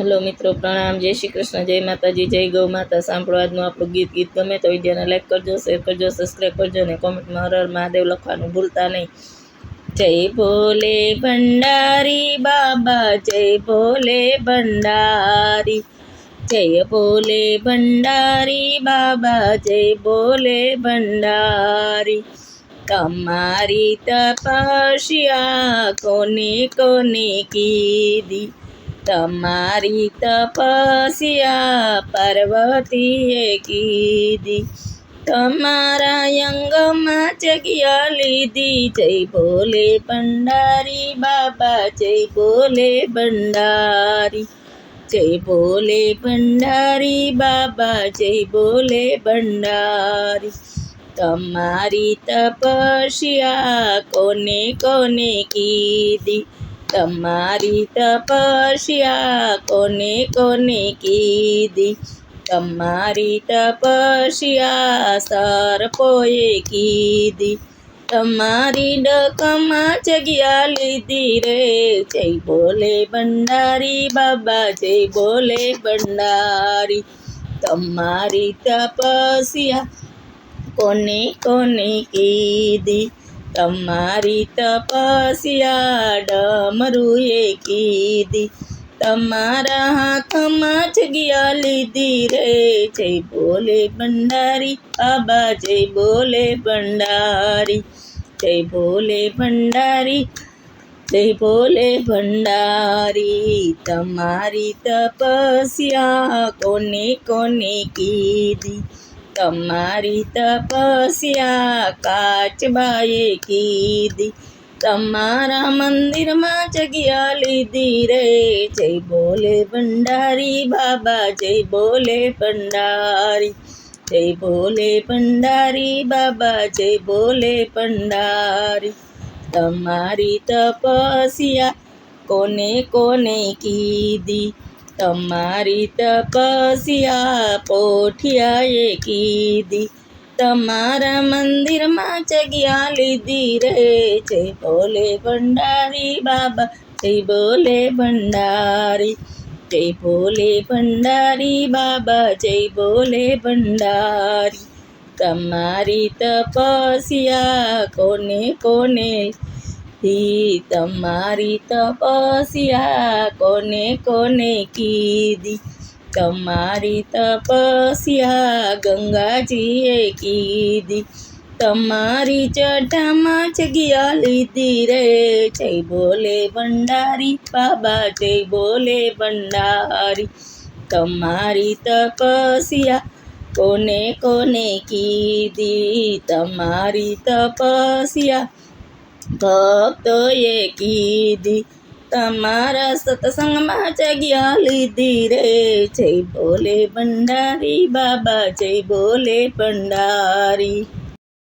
Hello મિત્રો, પ્રણામ. જય શ્રી કૃષ્ણ, જય માતાજી, જય ગૌ માતા. સાંભળો આજનું આપણું ગીત. ગીત ગમે તો વિડીયોને લાઈક કરજો, શેર કરજો સબસ્ક્રાઈબ કરજો અને કોમેન્ટમાં હર હર મહાદેવ લખવાનું ભૂલતા નહીં. જય ભોલે ભંડારી બાબા, જય ભોલે ભંડારી. જય ભોલે ભંડારી બાબા, જય ભોલે ભંડારી. તમારી તપસ્યા કોને કોને કીધી? તમારી તપસ્યા પાર્વતીએ કીધી. તમારા અંગમાં જગ્યા લીધી. જય ભોલે ભંડારી બાબા, જય ભોલે ભંડારી. જય ભોલે ભંડારી બાબા, જય ભોલે ભંડારી. તમારી તપસ્યા કોને કોને કીધી? તમારી તપસ્યા કોને કોને કીધી? તમારી તપસ્યા સર્પોએ કીધી? તમારી ડકમાં જગ્યા લીધી રે, જય બોલે ભંડારી બાબા, જય બોલે ભંડારી. તમારી તપસ્યા કોને કોને કીધી? તમારી તપસ્યા ડમરુએ કીધી. તમારા હાથમાં જ ગયા લીધી રે. જય બોલે ભંડારી બાબા જય બોલે ભંડારી. જય બોલે ભંડારી, જય ભોલે ભંડારી. તમારી તપસ્યા કોને કોને કીધી? તમારી તપસ્યા કાચબાએ કીધી. તમારા મંદિરમાં જગ્યા લીધી રે. જય બોલે ભંડારી બાબા, જય બોલે ભંડારી. જય બોલે ભંડારી બાબા, જય બોલે ભંડારી. તમારી તપસ્યા કોને કોને કીધી? તમારી તપસ્યા પોઠિયાએ કીધી. તમારા મંદિરમાં જગ્યા લીધી રે. જય બોલે ભંડારી બાબા, જય બોલે ભંડારી, જય બોલે ભંડારી બાબા, જય બોલે ભંડારી. તમારી તપસ્યા કોને કોને ધી તમારી તપસ્યા કોને કોને કીધી? તમારી તપસ્યા ગંગાજીએ કીધી. તમારી જટામાં જગ્યા લીધી રે, જય બોલે ભંડારી, બાબા જય બોલે ભંડારી. તમારી તપસ્યા કોને કોને કીધી? તમારી તપસ્યા ભક્તોએ કીધી તમારા સત્સંગમાં જગ્યા લીધી રે. જય બોલે ભંડારી બાબા જય બોલે ભંડારી.